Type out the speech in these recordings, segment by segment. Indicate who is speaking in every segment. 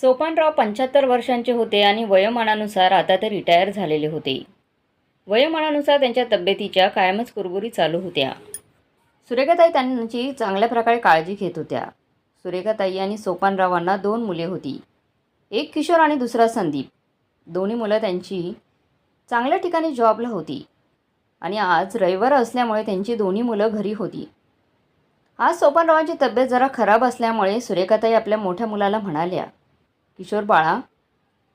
Speaker 1: सोपानराव पंच्याहत्तर वर्षांचे होते आणि वयोमानानुसार आता ते रिटायर झालेले होते. वयोमानानुसार त्यांच्या तब्येतीच्या कायमच कुरबुरी चालू होत्या. सुरेखाताई त्यांची चांगल्या प्रकारे काळजी घेत होत्या. सुरेखाताई आणि सोपानरावांना दोन मुले होती. एक किशोर आणि दुसरा संदीप. दोन्ही मुलं त्यांची चांगल्या ठिकाणी जॉबला होती. आणि आज रविवार असल्यामुळे त्यांची दोन्ही मुलं घरी होती. आज सोपानरावांची तब्येत जरा खराब असल्यामुळे सुरेखाताई आपल्या मोठ्या मुलाला म्हणाल्या किशोर बाळा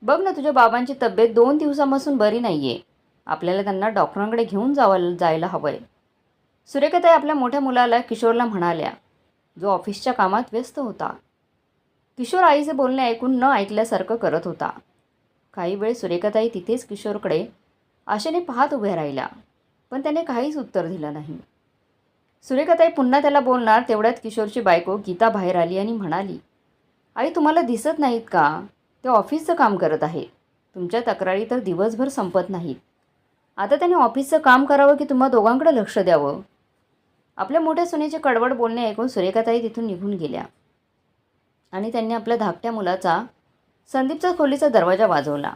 Speaker 1: बघ ना तुझ्या बाबांची तब्येत दोन दिवसापासून बरी नाही आहे आपल्याला त्यांना डॉक्टरांकडे घेऊन जावं जायला हवं आहे सुरेखाताई आपल्या मोठ्या मुलाला किशोरला म्हणाल्या जो ऑफिसच्या कामात व्यस्त होता. किशोर आईचे बोलणे ऐकून न ऐकल्यासारखं करत होता. काही वेळ सुरेखाताई तिथेच किशोरकडे आशेने पाहत उभ्या राहिल्या पण त्याने काहीच उत्तर दिलं नाही. सुरेखाताई पुन्हा त्याला बोलणार तेवढ्यात किशोरची बायको गीता बाहेर आली आणि म्हणाली आई तुम्हाला दिसत नाहीत का? ते ऑफिसचं काम करत आहेत तुमच्या तक्रारी तर दिवसभर संपत नाहीत. आता त्याने ऑफिसचं काम करावं की तुम्हा दोघांकडे लक्ष द्यावं? आपल्या मोठ्या सुनेचे कडवड बोलणे ऐकून सुरेखाताई तिथून निघून गेल्या. आणि त्यांनी आपल्या धाकट्या मुलाचा संदीपचा खोलीचा दरवाजा वाजवला.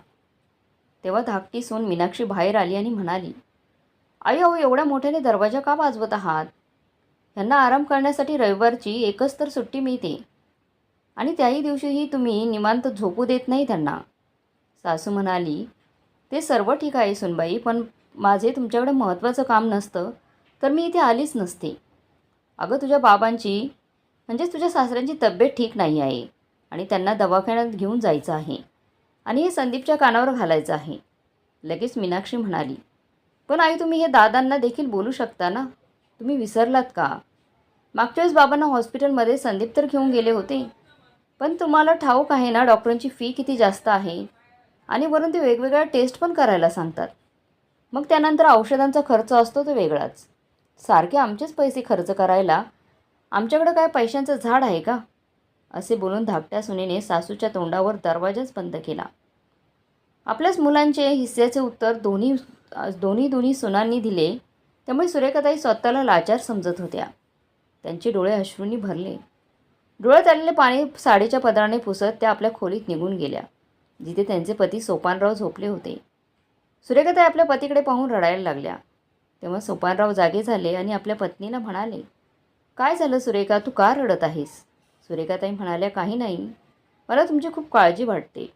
Speaker 1: तेव्हा धाकटी सून मीनाक्षी बाहेर आली आणि म्हणाली आई अहो एवढ्या मोठ्याने दरवाजा का वाजवत आहात? ह्यांना आराम करण्यासाठी रविवारची एकच तर सुट्टी मिळते. आणि त्याही दिवशीही तुम्ही निवांत झोपू देत नाही त्यांना. सासू म्हणाली ते सर्व ठीक आहे सुनबाई पण माझे तुमच्याकडे महत्त्वाचं काम नसतं तर मी इथे आलीच नसते. अगं तुझ्या बाबांची म्हणजेच तुझ्या सासऱ्यांची तब्येत ठीक नाही आहे आणि त्यांना दवाखान्यात घेऊन जायचं आहे आणि हे संदीपच्या कानावर घालायचं आहे. लगेच मीनाक्षी म्हणाली पण आई तुम्ही हे दादांना देखील बोलू शकता ना? तुम्ही विसरलात का? मागच्या वेळेस बाबांना हॉस्पिटलमध्ये संदीप तर घेऊन गेले होते. पण तुम्हाला ठाऊक आहे ना डॉक्टरांची फी किती जास्त आहे? आणि वरून ते वेगवेगळ्या टेस्ट पण करायला सांगतात. मग त्यानंतर औषधांचा खर्च असतो तो वेगळाच. सारखे आमचेच पैसे खर्च करायला आमच्याकडं काय पैशांचं झाड आहे का? असे बोलून धाकट्या सुनेने सासूच्या तोंडावर दरवाजाच बंद केला. आपल्याच मुलांचे हिस्स्याचे उत्तर दोन्ही दोन्ही दोन्ही सुनांनी दिले त्यामुळे सुरेखाताई स्वतःला लाचार समजत होत्या. त्यांचे डोळे अश्रूंनी भरले. डोळ्यात आलेले पाणी साडीच्या पदराने पुसत त्या आपल्या खोलीत निघून गेल्या जिथे त्यांचे पती सोपानराव झोपले होते. सुरेखाताई आपल्या पतीकडे पाहून रडायला लागल्या. तेव्हा सोपानराव जागे झाले आणि आपल्या पत्नीला म्हणाले काय झालं सुरेखा? तू का रडत आहेस? सुरेखाताई म्हणाल्या काही नाही. मला तुमची खूप काळजी वाटते.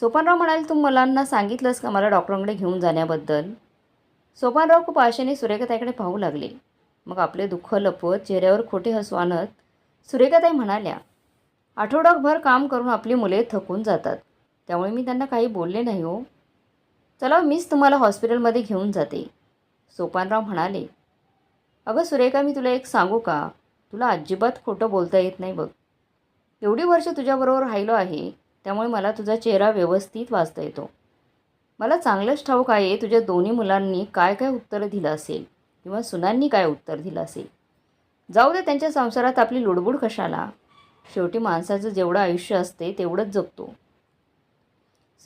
Speaker 1: सोपानराव म्हणाले तू मुलांना सांगितलंस का मला डॉक्टरांकडे घेऊन जाण्याबद्दल? सोपानराव खूप आशेने सुरेखाताईकडे पाहू लागले. मग आपले दुःख लपवत चेहऱ्यावर खोटे हसू आणत सुरेखाताई म्हणाल्या आठवडाभर काम करून आपली मुले थकून जातात. त्यामुळे मी त्यांना काही बोलले नाही हो. चला मीच तुम्हाला हॉस्पिटलमध्ये घेऊन जाते. सोपानराव म्हणाले अगं सुरेखा मी तुला एक सांगू का? तुला अजिबात खोटं बोलता येत नाही बघ. एवढी वर्ष तुझ्याबरोबर राहिलो आहे त्यामुळे मला तुझा चेहरा व्यवस्थित वाचता येतो. मला चांगलंच ठाऊक आहे तुझ्या दोन्ही मुलांनी काय काय उत्तरं दिलं असेल किंवा सुनांनी काय उत्तर दिलं असेल. जाऊ दे त्यांच्या संसारात आपली लुडबुड कशाला? शेवटी माणसाचं जेवढं आयुष्य असते तेवढंच जगतो.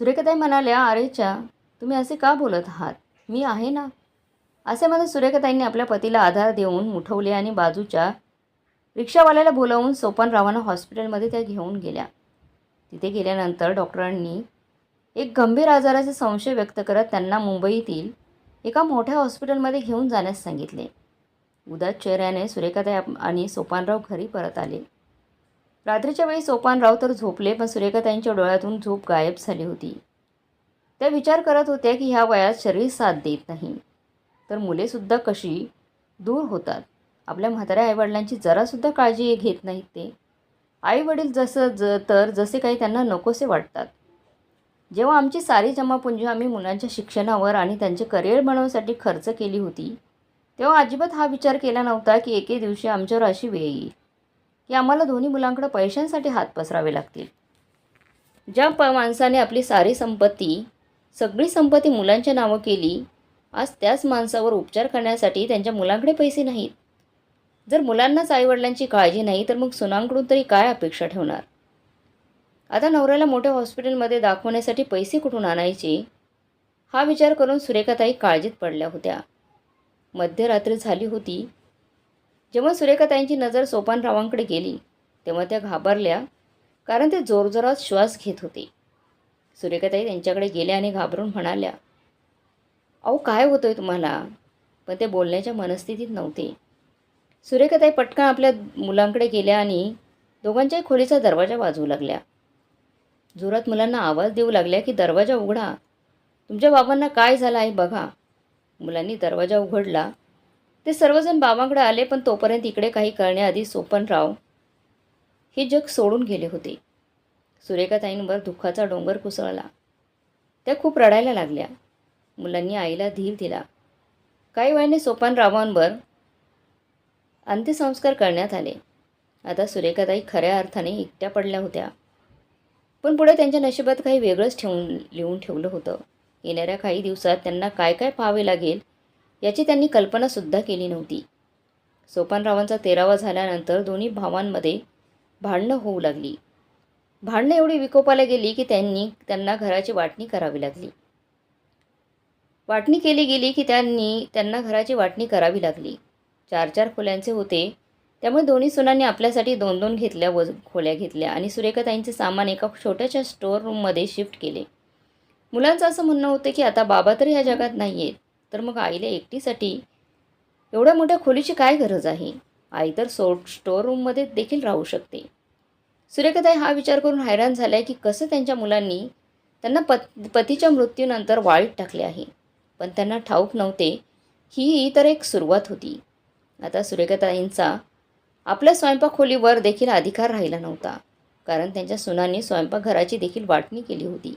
Speaker 1: सुरेखाताई म्हणाल्या अरेच्या तुम्ही असे का बोलत आहात? मी आहे ना? असे म्हणत सुरेखाताईंनी आपल्या पतीला आधार देऊन उठवले आणि बाजूच्या रिक्षावाल्याला बोलावून सोपानरावांना हॉस्पिटलमध्ये त्या घेऊन गेल्या. तिथे गेल्यानंतर डॉक्टरांनी एक गंभीर आजाराचे संशय व्यक्त करत त्यांना मुंबईतील एका मोठ्या हॉस्पिटलमध्ये घेऊन जाण्यास सांगितले. उदास चेहऱ्याने सुरेखाताई आणि सोपानराव घरी परत आले. रात्रीच्या वेळी सोपानराव तर झोपले पण सुरेखाताईंच्या डोळ्यातून झोप गायब झाली होती. त्या विचार करत होत्या की ह्या वयात शरीर साथ देत नाही. तर मुलेसुद्धा कशी? दूर होतात. आपल्या म्हाताऱ्या आईवडिलांची जरासुद्धा काळजी घेत नाहीत ते. आईवडील जसं ज तर जसे काही त्यांना नकोसे वाटतात. जेव्हा आमची सारी जमापुंजी आम्ही मुलांच्या शिक्षणावर आणि त्यांचे करिअर बनवण्यासाठी खर्च केली होती तेव्हा अजिबात हा विचार केला नव्हता की एके दिवशी आमच्यावर अशी वेळ येईल की आम्हाला दोन्ही मुलांकडे पैशांसाठी हात पसरावे लागतील. ज्या प माणसाने आपली सारी संपत्ती सगळी संपत्ती मुलांच्या नावं केली आज त्याच माणसावर उपचार करण्यासाठी त्यांच्या मुलांकडे पैसे नाहीत. जर मुलांनाच आईवडिलांची काळजी नाही तर मग सुनांकडून तरी काय अपेक्षा ठेवणार? आता नवऱ्याला मोठ्या हॉस्पिटलमध्ये दाखवण्यासाठी पैसे कुठून आणायचे? हा विचार करून सुरेखाताई काळजीत पडल्या होत्या. मध्यरात्री झाली होती. जेव्हा सुरेखाताईंची नजर सोपानरावांकडे गेली तेव्हा त्या घाबरल्या कारण ते जोरजोरात श्वास घेत होते. सुरेखाताई त्यांच्याकडे गेल्या आणि घाबरून म्हणाल्या अहो काय होतोय तुम्हाला? पण ते बोलण्याच्या मनस्थितीत नव्हते. सुरेखाताई पटकन आपल्या मुलांकडे गेल्या आणि दोघांच्याही खोलीचा दरवाजा वाजवू लागल्या. जोरात मुलांना आवाज देऊ लागल्या की दरवाजा उघडा. तुमच्या बाबांना काय झालं आहे बघा. मुलांनी दरवाजा उघडला. ते सर्वजण बाबांकडे आले पण तोपर्यंत इकडे काही करण्याआधी सोपनराव हे जग सोडून गेले होते. सुरेखाताईंवर दुःखाचा डोंगर कोसळला. त्या खूप रडायला लागल्या. मुलांनी आईला धीर दिला. काही वेळाने सोपानरावांवर अंत्यसंस्कार करण्यात आले. आता सुरेखाताई खऱ्या अर्थाने एकट्या पडल्या होत्या. पण पुढे त्यांच्या नशिबात काही वेगळंच ठेवून लिहून ठेवलं होतं. येणाऱ्या काही दिवसात त्यांना काय काय पाहावे लागेल याची त्यांनी कल्पनासुद्धा केली नव्हती. सोपानरावांचा तेरावा झाल्यानंतर दोन्ही भावांमध्ये भांडणं होऊ लागली. भांडणं एवढी विकोपाला गेली की त्यांनी त्यांना घराची वाटणी करावी लागली. वाटणी केली गेली की त्यांनी त्यांना घराची वाटणी करावी लागली. चार चार खोल्यांचे होते. त्यामुळे दोन्ही सुनांनी आपल्यासाठी दोन दोन घेतल्या व खोल्या घेतल्या आणि सुरेखाताईंचे सामान एका छोट्याशा स्टोअर रूममध्ये शिफ्ट केले. मुलांचं असं म्हणणं होतं की आता बाबा तर ह्या जगात नाही आहेत तर मग आईला एकटीसाठी एवढ्या मोठ्या खोलीची काय गरज आहे? आई तर सो स्टोअर रूममध्ये देखील राहू शकते. सूर्यकताई हा विचार करून हैराण झाल्या की कसं त्यांच्या मुलांनी त्यांना पत पतीच्या मृत्यूनंतर वाळीत टाकले आहे. पण त्यांना ठाऊक नव्हते. ही तर एक सुरुवात होती. आता सूर्यकताईंचा आपल्या स्वयंपाकखोलीवर देखील अधिकार राहिला नव्हता. कारण त्यांच्या सुनांनी स्वयंपाकघराची देखील वाटणी केली होती.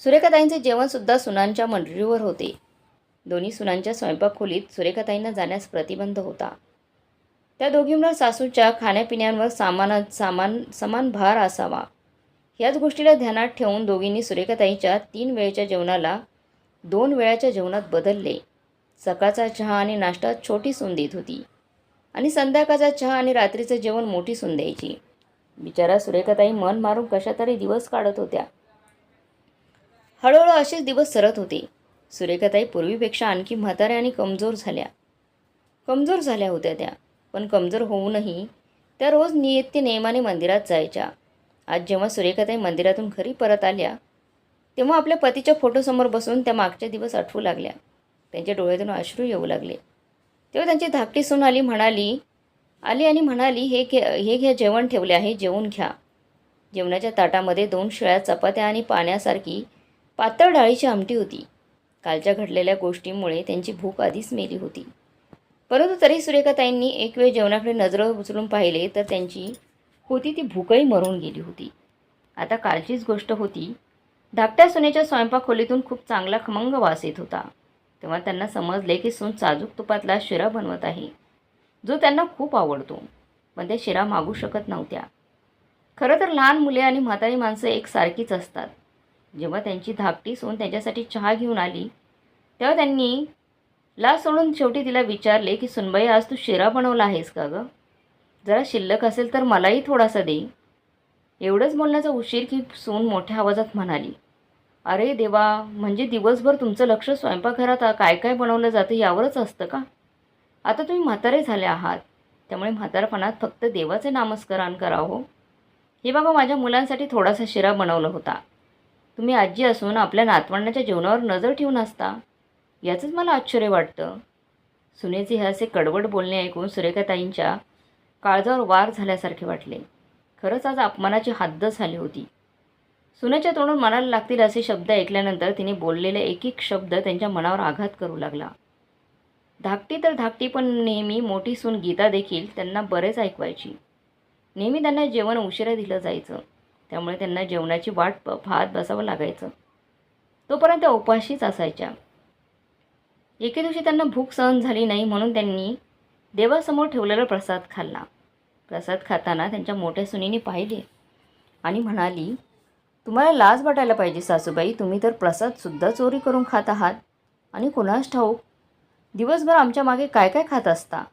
Speaker 1: सुरेखाताईंचे जेवणसुद्धा सुनांच्या मंडळीवर होते. दोन्ही सुनांच्या स्वयंपाकखोलीत सुरेखाताईंना जाण्यास प्रतिबंध होता. त्या दोघींवर सासूच्या खाण्यापिण्यांवर सामाना सामान समान भार असावा. ह्याच गोष्टीला ध्यानात ठेवून दोघींनी सुरेखाताईच्या तीन वेळेच्या जेवणाला दोन वेळाच्या जेवणात बदलले. सकाळचा चहा आणि नाश्ता छोटी सून देत होती. आणि संध्याकाळचा चहा आणि रात्रीचं जेवण मोठी सून द्यायची बिचारा सुरेखाताई मन मारून कशा तरी दिवस काढत होत्या. हळूहळू असेच दिवस सरत होते. सुरेखाताई पूर्वीपेक्षा आणखी म्हाताऱ्या आणि कमजोर झाल्या. कमजोर झाल्या होत्या त्या पण कमजोर होऊनही त्या रोज नियत्य नियमाने मंदिरात जायच्या. आज जेव्हा सुरेखाताई मंदिरातून घरी परत आल्या तेव्हा आपल्या पतीच्या फोटोसमोर बसून त्या मागच्या दिवस आठवू लागल्या. त्यांच्या डोळ्यातून अश्रू येऊ लागले. तेव्हा त्यांची धाकटी सून आली म्हणाली आली आणि म्हणाली हे घे हे घ्या जेवण ठेवले आहे जेवून घ्या. जेवणाच्या ताटामध्ये दोन शिळ्या चपात्या आणि पाण्यासारखी पातळ डाळीची आमटी होती. कालच्या घडलेल्या गोष्टींमुळे त्यांची भूक आधीच मेली होती. परंतु तरी सुरेखाताईंनी एक वेळ जेवणाकडे नजर उचलून पाहिले तर त्यांची होती ती भूकही मरून गेली होती. आता कालचीच गोष्ट होती. धाकट्या सुनेच्या स्वयंपाक खोलीतून खूप चांगला खमंग वास येत होता. तेव्हा त्यांना समजले की सून साजूक तुपातला शिरा बनवत आहे. जो त्यांना खूप आवडतो. पण त्या शिरा मागू शकत नव्हत्या. खरं तर लहान मुले आणि म्हातारी माणसं एकसारखीच असतात. जेव्हा त्यांची धाकटी सून त्यांच्यासाठी चहा घेऊन आली तेव्हा त्यांनी लाज सोडून शेवटी तिला विचारले की सुनबाई आज तू शिरा बनवला आहेस का गं? जरा शिल्लक असेल तर मलाही थोडासा दे. एवढंच बोलण्याचा उशीर की सून मोठ्या आवाजात म्हणाली अरे देवा म्हणजे दिवसभर तुमचं लक्ष स्वयंपाकघरात काय काय बनवलं जातं यावरच असतं का? आता तुम्ही म्हातारे झाले आहात त्यामुळे म्हातारपणात फक्त देवाचे नामस्करण करा हो. हे बाबा माझ्या मुलांसाठी थोडासा शिरा बनवला होता. तुम्ही आजी असून आपल्या नातवंडाच्या जेवणावर नजर ठेवून असता. याचंच मला आश्चर्य वाटतं. सुनेचे हे असे कडवड बोलणे ऐकून सुरेखाताईंच्या काळजावर वार झाल्यासारखे वाटले. खरंच आज अपमानाची हद्द झाली होती. सुनेच्या तोंडून मनाला लागतील असे शब्द ऐकल्यानंतर तिने बोललेले एक एक शब्द त्यांच्या मनावर आघात करू लागला. धाकटी तर धाकटी पण नेहमी मोठी सून गीता देखील त्यांना बरेच ऐकवायची. नेहमी त्यांना जेवण उशिरा दिलं जायचं. त्यामुळे त्यांना जेवणाची वाट पाहत बसावं लागायचं. तोपर्यंत त्या उपाशीच असायच्या. एके दिवशी त्यांना भूक सहन झाली नाही म्हणून त्यांनी देवासमोर ठेवलेला प्रसाद खाल्ला. प्रसाद खाताना त्यांच्या मोठ्या सुनीने पाहिले आणि म्हणाली तुम्हाला लाज वाटायला पाहिजे सासूबाई. तुम्ही तर प्रसादसुद्धा चोरी करून खात आहात. आणि कुणास ठाऊक? दिवसभर आमच्या मागे काय काय खात असता?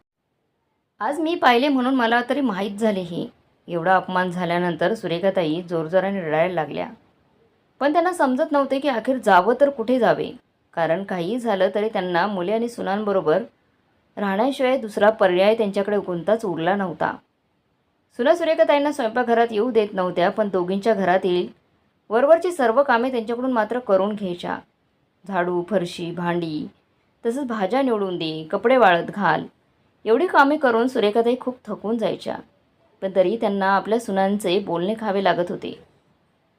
Speaker 1: आज मी पाहिले म्हणून मला तरी माहीत झाले हे. एवढा अपमान झाल्यानंतर सुरेखाताई जोरजोराने रडायला लागल्या. पण त्यांना समजत नव्हते की अखेर जावं तर कुठे जावे. कारण काहीही झालं तरी त्यांना मुले आणि सुनांबरोबर राहण्याशिवाय दुसरा पर्याय त्यांच्याकडे कोणताच उरला नव्हता. सुना सुरेखाताईंना स्वयंपाकघरात येऊ देत नव्हत्या पण दोघींच्या घरातील वरवरची सर्व कामे त्यांच्याकडून मात्र करून घ्यायच्या. झाडू फरशी भांडी तसंच भाज्या निवडून दे कपडे वाळत घाल एवढी कामे करून सुरेखाताई खूप थकून जायच्या. पण तरी त्यांना आपल्या सुनांचे बोलणे खावे लागत होते.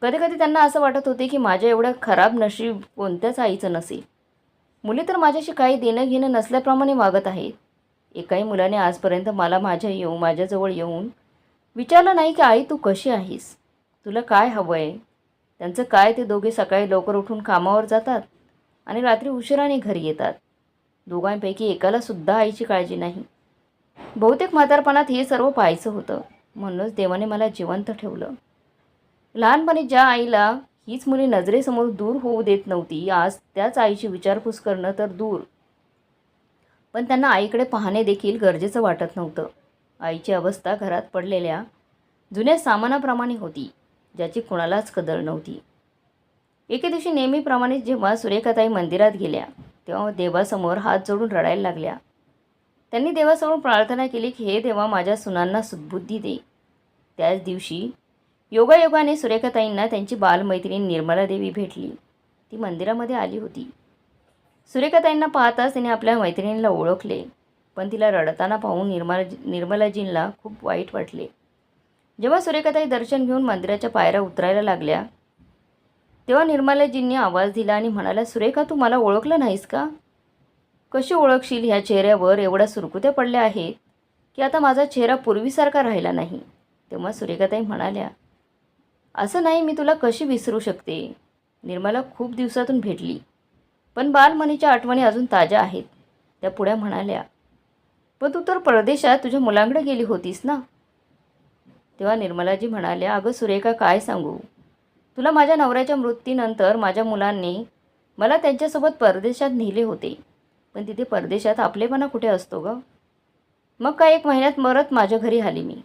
Speaker 1: कधीकधी त्यांना असं वाटत होते की माझ्या एवढं खराब नशीब कोणत्याच आईचं नसेल. मुली तर माझ्याशी काही देणं घेणं नसल्याप्रमाणे वागत आहेत. एकाही मुलाने आजपर्यंत मला माझ्या येऊ माझ्याजवळ येऊन विचारलं नाही की आई तू कशी आहेस? तुला काय हवं आहे त्यांचं काय ते दोघे सकाळी लवकर उठून कामावर जातात आणि रात्री उशिराने घरी येतात. दोघांपैकी एकालासुद्धा आईची काळजी नाही. बहुतेक म्हातारपणात हे सर्व पाहायचं होतं. म्हणूनच देवाने मला जिवंत ठेवलं. लहानपणी ज्या आईला हीच मुली नजरेसमोर दूर होऊ देत नव्हती आज त्याच आईची विचारपूस करणं तर दूर. पण त्यांना आईकडे पाहणे देखील गरजेचं वाटत नव्हतं. आईची अवस्था घरात पडलेल्या जुन्या सामानाप्रमाणे होती ज्याची कुणालाच कदर नव्हती. एके दिवशी नेहमीप्रमाणे जेव्हा सुरेखाताई मंदिरात गेल्या तेव्हा देवासमोर हात जोडून रडायला लागल्या. त्यांनी देवासमोर प्रार्थना केली की हे देवा माझ्या सुनांना सुद्बुद्धी दे. त्याच दिवशी योगायोगाने सुरेखाताईंना त्यांची बालमैत्रीण निर्मला देवी भेटली. ती मंदिरामध्ये आली होती. सुरेखाताईंना पाहताच तिने आपल्या मैत्रिणीला ओळखले पण तिला रडताना पाहून निर्मला निर्मलाजींना खूप वाईट वाटले. जेव्हा सुरेखाताई दर्शन घेऊन मंदिराच्या पायऱ्या उतरायला लागल्या तेव्हा निर्मलाजींनी आवाज दिला आणि म्हणाला सुरेखा तू मला ओळखलं नाहीस का? कशी ओळखशील ह्या चेहऱ्यावर एवढ्या सुरकुत्या पडल्या आहेत की आता माझा चेहरा पूर्वीसारखा राहिला नाही? तेव्हा सुरेखाताई म्हणाल्या असं नाही मी तुला कशी विसरू शकते? निर्मला खूप दिवसातून भेटली. पण बालमणीच्या आठवणी अजून ताज्या आहेत. त्या पुढ्या म्हणाल्या पण तू तर परदेशात तुझ्या मुलांकडे गेली होतीस ना? तेव्हा निर्मलाजी म्हणाल्या अगं सुरेखा काय सांगू? तुला माझ्या नवऱ्याच्या मृत्यूनंतर माझ्या मुलांनी मला त्यांच्यासोबत परदेशात नेले होते. पण तिथे परदेशात आपलेपणा कुठे असतो गं? मग काय एक महिन्यात मरत माझ्या घरी आली मी.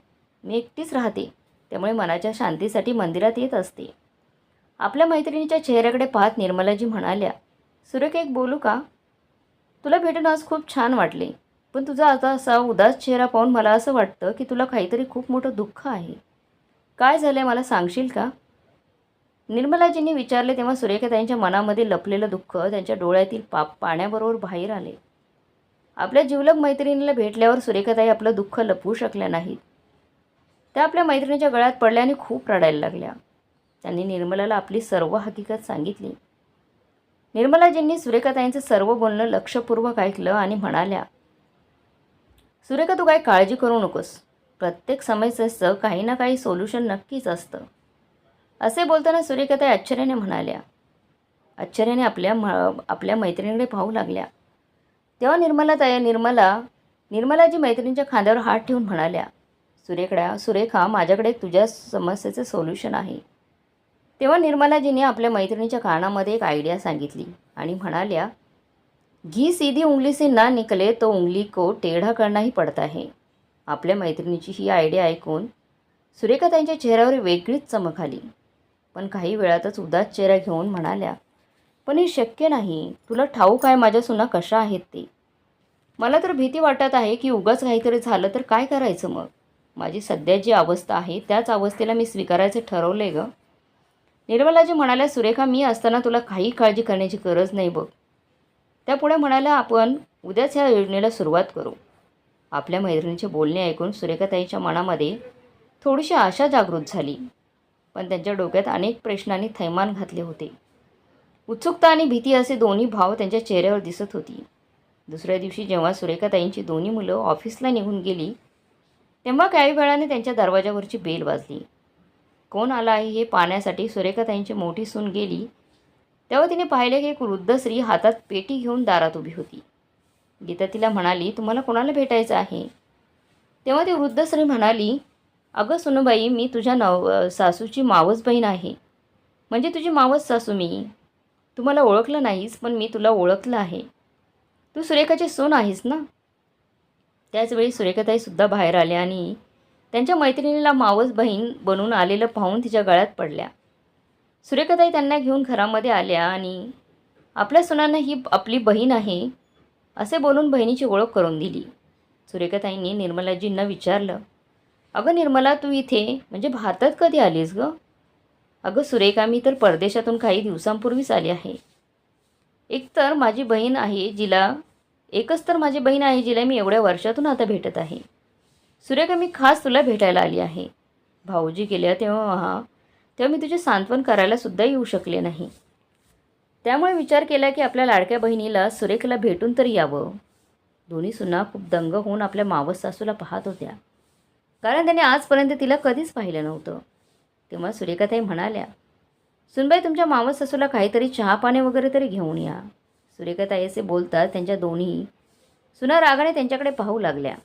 Speaker 1: मी एकटीच राहते त्यामुळे मनाच्या शांतीसाठी मंदिरात येत असते. आपल्या मैत्रिणीच्या चेहऱ्याकडे पाहत निर्मलाजी म्हणाल्या सुरेख एक बोलू का? तुला भेटून आज खूप छान वाटले पण तुझा आता असा उदास चेहरा पाहून मला असं वाटतं की तुला काहीतरी खूप मोठं दुःख आहे. काय झालं आहे मला सांगशील का? निर्मलाजींनी विचारले तेव्हा सुरेखा त्यांच्या मनामध्ये लपलेलं दुःख त्यांच्या डोळ्यातील पाप पाण्याबरोबर बाहेर आले. आपल्या जिवलग मैत्रिणीला भेटल्यावर सुरेखाताई आपलं दुःख लपवू शकल्या नाहीत. त्या आपल्या मैत्रिणीच्या गळ्यात पडल्या आणि खूप रडायला लागल्या. त्यांनी निर्मलाला आपली सर्व हकीकत सांगितली. निर्मलाजींनी सुरेखाताईंचं सर्व बोलणं लक्षपूर्वक ऐकलं आणि म्हणाल्या सुरेखा तू काय काळजी करू नकोस. प्रत्येक समस्येचं काही ना काही सोल्युशन नक्कीच असतं. असे बोलताना सुरेखाताई आश्चर्याने म्हणाल्या आश्चर्याने आपल्या म आपल्या मैत्रिणीकडे पाहू लागल्या. तेव्हा निर्मला ताई निर्मला निर्मलाजी मैत्रिणीच्या खांद्यावर हात ठेवून म्हणाल्या सुरेखड्या सुरेखा माझ्याकडे तुझ्या समस्येचं सोल्युशन आहे. तेव्हा निर्मलाजीने आपल्या मैत्रिणीच्या कानामध्ये एक आयडिया सांगितली आणि म्हणाल्या घी सीधी उंगली से ना निकले तो उंगली को टेढ़ा करना पडत पडता आपल्या मैत्रिणीची ही आयडिया ऐकून सुरेखा त्यांच्या चेहऱ्यावर वेगळीच चमक आली. पण काही वेळातच उदास चेहरा घेऊन म्हणाल्या पण हे शक्य नाही. तुला ठाऊक आहे माझ्या सुना कशा आहेत ते? मला तर भीती वाटत आहे की उगाच काहीतरी झालं तर काय करायचं मग? माझी सध्या जी अवस्था आहे त्याच अवस्थेला मी स्वीकारायचं ठरवलं आहे गं. निर्मलाजी म्हणाल्या सुरेखा मी असताना तुला काही काळजी करण्याची गरज नाही बघ. त्यापुढे म्हणाल्या आपण उद्याच ह्या योजनेला सुरुवात करू. आपल्या मैत्रिणीचे बोलणे ऐकून सुरेखाताईच्या मनामध्ये थोडीशी आशा जागृत झाली. पण त्यांच्या डोक्यात अनेक प्रश्नांनी थैमान घातले होते. उत्सुकता आणि भीती असे दोन्ही भाव त्यांच्या चेहऱ्यावर दिसत होती. दुसऱ्या दिवशी जेव्हा सुरेखाताईंची दोन्ही मुलं ऑफिसला निघून गेली तेव्हा काही वेळाने त्यांच्या दरवाजावरची बेल वाजली. कोण आला आहे हे पाहण्यासाठी सुरेखाताईंची मोठी सून गेली तेव्हा तिने पाहिले की एक वृद्ध स्त्री हातात पेटी घेऊन दारात उभी होती. गीता तिला म्हणाली तुम्हाला कोणाला भेटायचं आहे? तेव्हा ती वृद्ध स्त्री म्हणाली अगं सुनबाई मी तुझ्या नव सासूची मावस बहीण आहे. म्हणजे तुझी मावस सासू मी. तुम्हाला ओळखलं नाहीस पण मी तुला ओळखलं आहे. तू सुरेखाची सून आहेस ना? त्याचवेळी सुरेखाताईसुद्धा बाहेर आल्या आणि त्यांच्या मैत्रिणीला मावस बहीण बनून आलेलं पाहून तिच्या गळ्यात पडल्या. सुरेखाताई त्यांना घेऊन घरामध्ये आल्या आणि आपल्या सुनांना ही आपली बहीण आहे असे बोलून बहिणीची ओळख करून दिली. सुरेखाताईंनी निर्मलाजींना विचारलं अगं निर्मला तू इथे? म्हणजे भारतात कधी आलीस गं? अगं सुरेखा मी तर परदेशातून काही दिवसांपूर्वीच आली आहे. एक तर माझी बहीण आहे जिला एकच तर माझी बहीण आहे जिला मी एवढ्या वर्षातून आता भेटत आहे. सुरेखा मी खास तुला भेटायला आली आहे. भाऊजी गेल्या तेव्हा तेव्हा मी तुझे सांत्वन करायला सुद्धा येऊ शकले नाही. त्यामुळे विचार केला की आपल्या लाडक्या बहिणीला सुरेखला भेटून तर यावं. दोन्ही सुना खूप दंग होऊन आपल्या मावस सासूला पाहत होत्या. कारण त्याने आजपर्यंत तिला कधीच पाहिलं नव्हतं. तेव्हा सुरेखाताई म्हणाल्या सुनबाई तुमच्या मावस सासूला काहीतरी चहा पाणी वगैरे तरी घेऊन या. सुरेखाताई असे बोलतात त्यांच्या दोन्ही सुना रागाने त्यांच्याकडे पाहू लागल्या.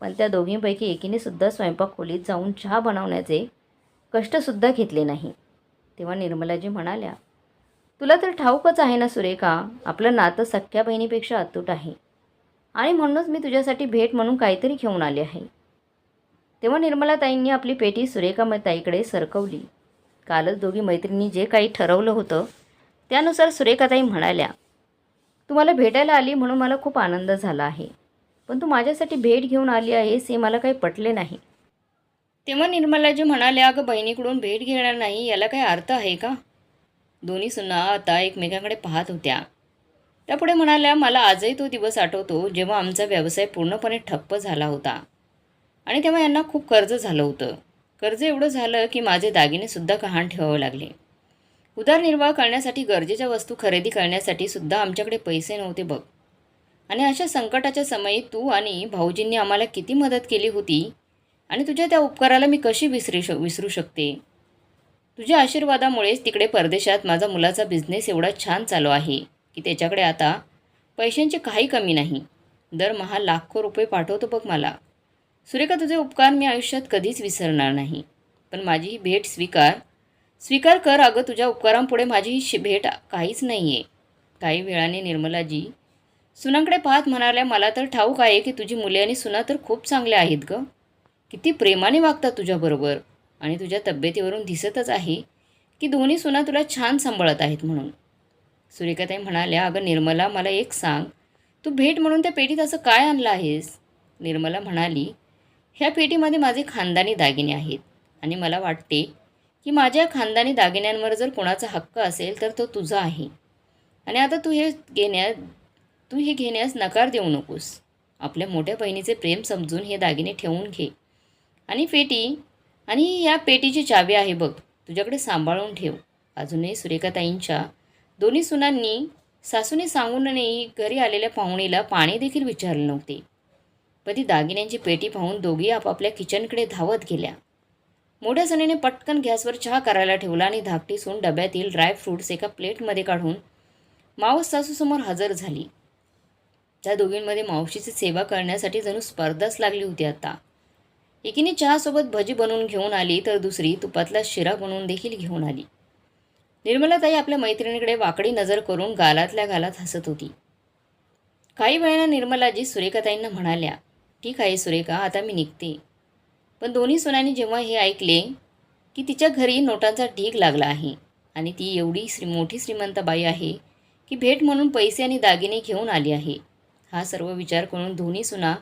Speaker 1: पण त्या दोघींपैकी एकीने सुद्धा स्वयंपाक खोलीत जाऊन चहा बनवण्याचे कष्टसुद्धा घेतले नाही. तेव्हा निर्मलाजी म्हणाल्या तुला तर ठाऊकच आहे ना सुरेखा आपलं नातं सख्या बहिणीपेक्षा अतूट आहे. आणि म्हणूनच मी तुझ्यासाठी भेट म्हणून काहीतरी घेऊन आले आहे. तेव्हा निर्मलाताईंनी आपली पेटी सुरेखा ताईकडे सरकवली. कालच दोघी मैत्रिणी जे काही ठरवलं होतं त्यानुसार सुरेखाताई म्हणाल्या तुम्हाला भेटायला आली म्हणून मला खूप आनंद झाला आहे. पण तू माझ्यासाठी भेट घेऊन आली आहेस हे मला काही पटले नाही. तेव्हा निर्मलाजी म्हणाल्या अगं बहिणीकडून भेट घेणार नाही याला काही अर्थ आहे का? दोन्ही सुना आता एकमेकांकडे पाहत होत्या. त्यापुढे म्हणाल्या मला आजही तो दिवस आठवतो जेव्हा आमचा व्यवसाय पूर्णपणे ठप्प झाला होता. आणि तेव्हा यांना खूप कर्ज झालं होतं. कर्ज एवढं झालं की माझे दागिनेसुद्धा गहाण ठेवावे लागले. उदरनिर्वाह करण्यासाठी गरजेच्या वस्तू खरेदी करण्यासाठी सुद्धा आमच्याकडे पैसे नव्हते बघ. आणि अशा संकटाच्या समयी तू आणि भाऊजींनी आम्हाला किती मदत केली होती? आणि तुझ्या त्या उपकाराला मी कशी विसरू शक विसरू शकते? तुझ्या आशीर्वादामुळेच तिकडे परदेशात माझा मुलाचा बिझनेस एवढा छान चालू आहे की त्याच्याकडे आता पैशांची काही कमी नाही. दरमहा लाखो रुपये पाठवतो बघ मला. सुरेखा तुझे उपकार मी आयुष्यात कधीच विसरणार नाही. पण माझी ही भेट स्वीकार. स्वीकार कर अगं तुझ्या उपकारांपुढे माझी ही भेट काहीच नाही आहे काही वेळाने निर्मलाजी सुनांकडे पाहत म्हणाल्या मला तर ठाऊक आहे की तुझी मुले आणि सुना तर खूप चांगल्या आहेत गं. किती प्रेमाने वागतात तुझ्याबरोबर आणि तुझ्या तब्येतीवरून दिसतच आहे की दोन्ही सुना तुला छान सांभाळत आहेत म्हणून. सुरेखाताई म्हणाल्या अगं निर्मला मला एक सांग. तू भेट म्हणून त्या पेटीत असं काय आणलं आहेस? निर्मला म्हणाली ह्या पेटीमध्ये माझे खानदानी दागिने आहेत. आणि मला वाटते की माझ्या खानदानी दागिन्यांवर जर कोणाचा हक्क असेल तर तो तुझा आहे. आणि आता तू हे घेण्या तू हे घेण्यास नकार देऊ नकोस. आपल्या मोठ्या बहिणीचे प्रेम समजून हे दागिने ठेवून घे. आणि पेटी आणि या पेटीची चावी आहे बघ तुझ्याकडे सांभाळून ठेव. अजूनही सुरेखाताईंच्या दोन्ही सुनांनी सासूने सांगूनही घरी आलेल्या पाहुणीला पाणी देखील विचारले नव्हते. व ती दागिन्यांची पेटी पाहून दोघी आपापल्या किचनकडे धावत गेल्या. मोठ्या सणीने पटकन गॅसवर चहा करायला ठेवला आणि धाकटी सून डब्यातील ड्रायफ्रूट्स एका प्लेटमध्ये काढून मावस सासूसमोर हजर झाली. त्या दोघींमध्ये मावशीची सेवा करण्यासाठी जणू स्पर्धाच लागली होती आता. एकीने चहासोबत भजी बनवून घेऊन आली तर दुसरी तुपातला शिरा बनवून देखील घेऊन आली. निर्मलाताई आपल्या मैत्रिणीकडे वाकडी नजर करून गालातल्या गालात हसत होती. काही वेळानं निर्मलाजी सुरेखाताईंना म्हणाल्या ठीक आहे सुरेखा आता मी निघते. पण दोन्ही सुनांनी जेव्हा हे ऐकले की तिच्या घरी नोटांचा ढीग लागला आहे आणि ती एवढी श्री मोठी श्रीमंत बाई आहे की भेट म्हणून पैसे आणि दागिने घेऊन आली आहे. हा सर्व विचार करून दोन्ही सुना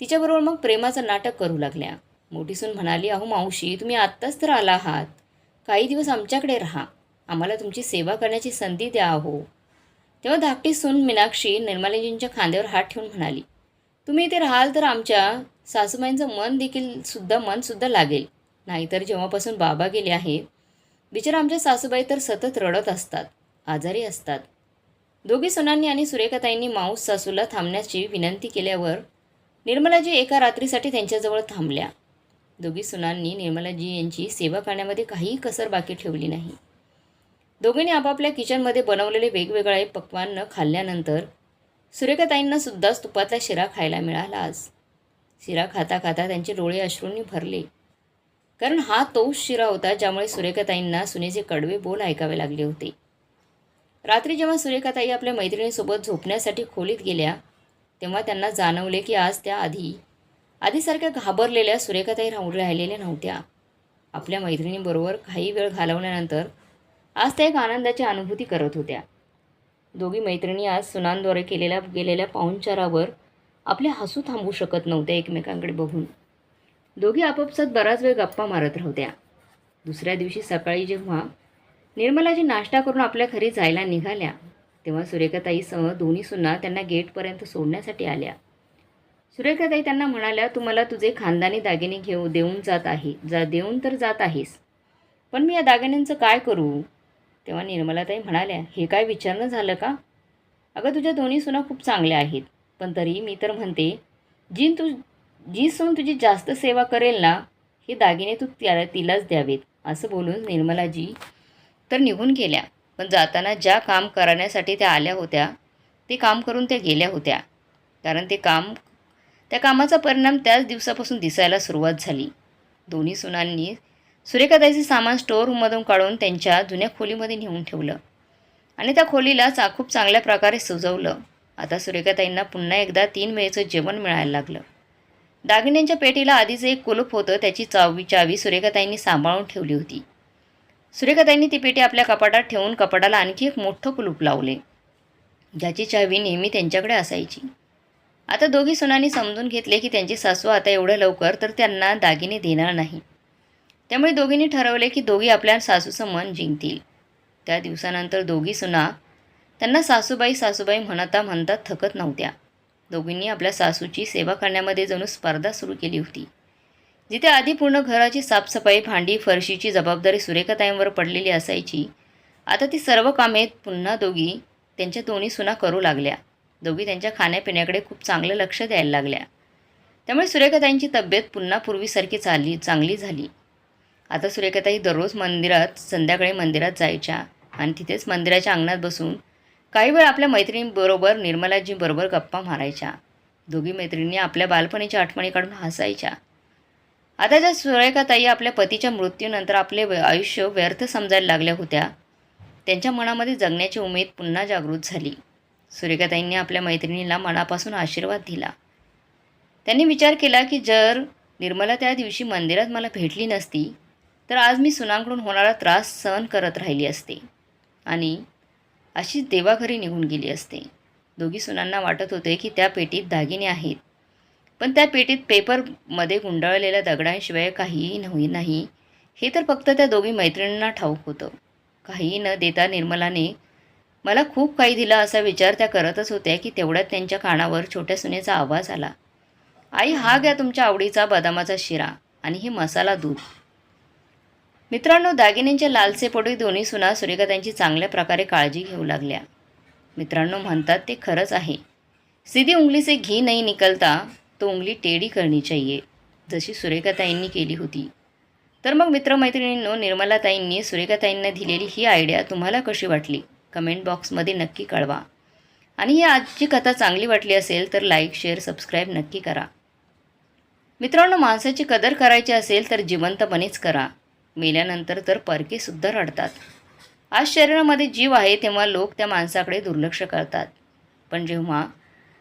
Speaker 1: तिच्याबरोबर मग प्रेमाचं नाटक करू लागल्या. मोठी सून म्हणाली अहो मावशी तुम्ही आत्ताच तर आला आहात. काही दिवस आमच्याकडे राहा. आम्हाला तुमची सेवा करण्याची संधी द्या अहो. तेव्हा धाकटी सून मीनाक्षी निर्मालेजींच्या खांद्यावर हात ठेवून म्हणाली तुम्ही इथे राहाल तर आमच्या सासूबाईंचं मन देखील सुद्धा मनसुद्धा लागेल. नाहीतर जेव्हापासून बाबा गेले आहेत बिचारा आमच्या सासूबाई तर सतत रडत असतात आजारी असतात. दोघी सुनांनी आणि सुरेखाताईंनी माऊस सासूला थांबण्याची विनंती केल्यावर निर्मलाजी एका रात्रीसाठी त्यांच्याजवळ थांबल्या. दोघी सुनांनी निर्मलाजी यांची सेवा करण्यामध्ये काहीही कसर बाकी ठेवली नाही. दोघींनी आपापल्या किचनमध्ये बनवलेले वेगवेगळे पक्वान्न खाल्ल्यानंतर सुरेखाताईंना सुद्धा तुपातला शिरा खायला मिळाला आज. शिरा खाता खाता त्यांचे डोळे अश्रूंनी भरले. कारण हा तोच शिरा होता ज्यामुळे सुरेखाताईंना सुनेचे कडवे बोल ऐकावे लागले होते. रात्री जेव्हा सुरेखाताई आपल्या मैत्रिणीसोबत झोपण्यासाठी खोलीत गेल्या तेव्हा त्यांना जाणवले की आज त्या आधी आधीसारख्या घाबरलेल्या सुरेखाताई राहून राहिलेल्या नव्हत्या. आपल्या मैत्रिणीबरोबर काही वेळ घालवल्यानंतर आज त्या एक आनंदाची अनुभूती करत होत्या. दोघी मैत्रिणी आज सुनांद्वारे केलेल्या गेलेल्या पाहुणचारावर आपले हसू थांबवू शकत नव्हत्या एकमेकांकडे बघून. दोघी आपापसात बराच वेळ गप्पा मारत राहत्या. दुसऱ्या दिवशी सकाळी जेव्हा निर्मलाजी नाश्ता करून आपल्या घरी जायला निघाल्या तेव्हा सुरेखाताईसह दोन्ही सुना त्यांना गेटपर्यंत सोडण्यासाठी आल्या. सुरेखाताई त्यांना म्हणाल्या तू मला तुझे खानदानी दागिने घेऊ देऊन जात आहे जा देऊन तर जात आहेस. पण मी या दागिन्यांचं काय करू? तेव्हा निर्मलाताई म्हणाल्या हे काय विचारणं झालं का? अगं तुझ्या दोन्ही सुना खूप चांगल्या आहेत. पण तरी मी तर म्हणते जी तू जी सून तुझी जास्त सेवा करेल ना हे दागिने तू त्याला तिलाच द्यावेत. असं बोलून निर्मलाजी तर निघून गेल्या. पण जाताना ज्या काम करण्यासाठी त्या आल्या होत्या ते काम करून त्या गेल्या होत्या. कारण ते काम त्या कामाचा परिणाम त्याच दिवसापासून दिसायला सुरुवात झाली. दोन्ही सुनांनी सुरेखाताईचे सामान स्टोअर रूममधून काढून त्यांच्या जुन्या खोलीमध्ये नेऊन ठेवलं. आणि त्या खोलीला चा खूप चांगल्या प्रकारे सजवलं. आता सुरेखाताईंना पुन्हा एकदा तीन वेळेचं जेवण मिळायला लागलं. दागिन्यांच्या पेटीला आधीच एक कुलूप होतं त्याची चावी चावी सुरेखाताईंनी सांभाळून ठेवली होती. सुरेखाताईंनी ती पेटी आपल्या कपाटात ठेवून कपाटाला आणखी एक मोठं कुलूप लावले. ज्याची चावी नेहमी त्यांच्याकडे असायची. आता दोघी सुनांनी समजून घेतले की त्यांची सासू आता एवढं लवकर तर त्यांना दागिने देणार नाही. त्यामुळे दोघींनी ठरवले की दोघी आपल्या सासूचं मन जिंकतील. त्या दिवसानंतर दोघी सुना त्यांना सासूबाई सासूबाई म्हणता म्हणता थकत नव्हत्या. दोघींनी आपल्या सासूची सेवा करण्यामध्ये जणू स्पर्धा सुरू केली होती. जिथे आधी पूर्ण घराची साफसफाई भांडी फरशीची जबाबदारी सुरेखाताईंवर पडलेली असायची आता ती सर्व कामे पुन्हा दोघी त्यांच्या दोन्ही सुना करू लागल्या. दोघी त्यांच्या खाण्यापिण्याकडे खूप चांगलं लक्ष द्यायला लागल्या. त्यामुळे सुरेखाताईंची तब्येत पुन्हा पूर्वीसारखी चालली चांगली झाली. आता सुरेखाताई दररोज मंदिरात संध्याकाळी मंदिरात जायच्या आणि तिथेच मंदिराच्या अंगणात बसून काही वेळ आपल्या मैत्रिणींबरोबर निर्मलाजीबरोबर गप्पा मारायच्या. दोघी मैत्रिणी आपल्या बालपणीच्या आठवणी काढून हसायच्या. आता ज्या सुरेखाताई आपल्या पतीच्या मृत्यूनंतर आपले आयुष्य व्यर्थ समजायला लागल्या होत्या त्यांच्या मनामध्ये जगण्याची उमेद पुन्हा जागृत झाली. सुरेखाताईंनी आपल्या मैत्रिणीला मनापासून आशीर्वाद दिला. त्यांनी विचार केला की जर निर्मला त्या दिवशी मंदिरात मला भेटली नसती तर आज मी सुनांकडून होणारा त्रास सहन करत राहिली असते. आणि अशीच देवाघरी निघून गेली असते. दोघी सुनांना वाटत होते की त्या पेटीत दागिने आहेत. पण त्या पेटीत पेपरमध्ये गुंडाळलेल्या दगडांशिवाय काहीही नव्हे नाही. हे तर फक्त त्या दोघी मैत्रिणींना ठाऊक होतं. काहीही न देता निर्मलाने मला खूप काही दिला असा विचार त्या करतच होत्या की तेवढ्यात त्यांच्या कानावर छोट्या सुनेचा आवाज आला. आई हा घ्या तुमच्या आवडीचा बदामाचा शिरा आणि हे मसाला दूध. मित्रांनो दागिन्यांच्या लालसेपोटी दोन्ही सुना सुरेखाताईंची चांगल्या प्रकारे काळजी घेऊ लागल्या. मित्रांनो म्हणतात ते खरंच आहे. सीधी उंगली से घी नाही निकलता तो उंगली टेढ़ी करणी चाहिए जशी सुरेखाताईंनी केली होती. तर मग मित्रमैत्रिणींनो निर्मलाताईंनी सुरेखाताईंना दिलेली ही आयडिया तुम्हाला कशी वाटली? कमेंट बॉक्समध्ये नक्की कळवा. आणि ही आजची कथा चांगली वाटली असेल तर लाईक शेअर सबस्क्राईब नक्की करा. मित्रांनो माणसाची कदर करायची असेल तर जिवंतपणेच करा. मेल्यानंतर तर परकेसुद्धा रडतात. आज शरीरामध्ये जीव आहे तेव्हा लोक त्या माणसाकडे दुर्लक्ष करतात. पण जेव्हा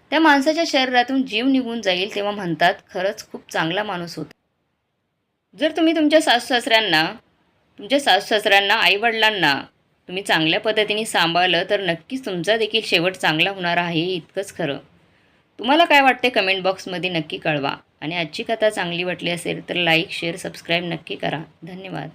Speaker 1: त्या माणसाच्या शरीरातून जीव निघून जाईल तेव्हा म्हणतात खरंच खूप चांगला माणूस होता. जर तुम्ही तुमच्या सासू सासऱ्यांना तुमच्या सासू सासऱ्यांना आईवडिलांना तुम्ही चांगल्या पद्धतीने सांभाळलं तर नक्कीच तुमचा देखील शेवट चांगला होणार आहे इतकंच खरं. तुम्हाला काय वाटते कमेंट बॉक्समध्ये नक्की कळवा. आणि आजची कथा चांगली वाटली असेल तर लाईक शेअर सबस्क्राईब नक्की करा. धन्यवाद.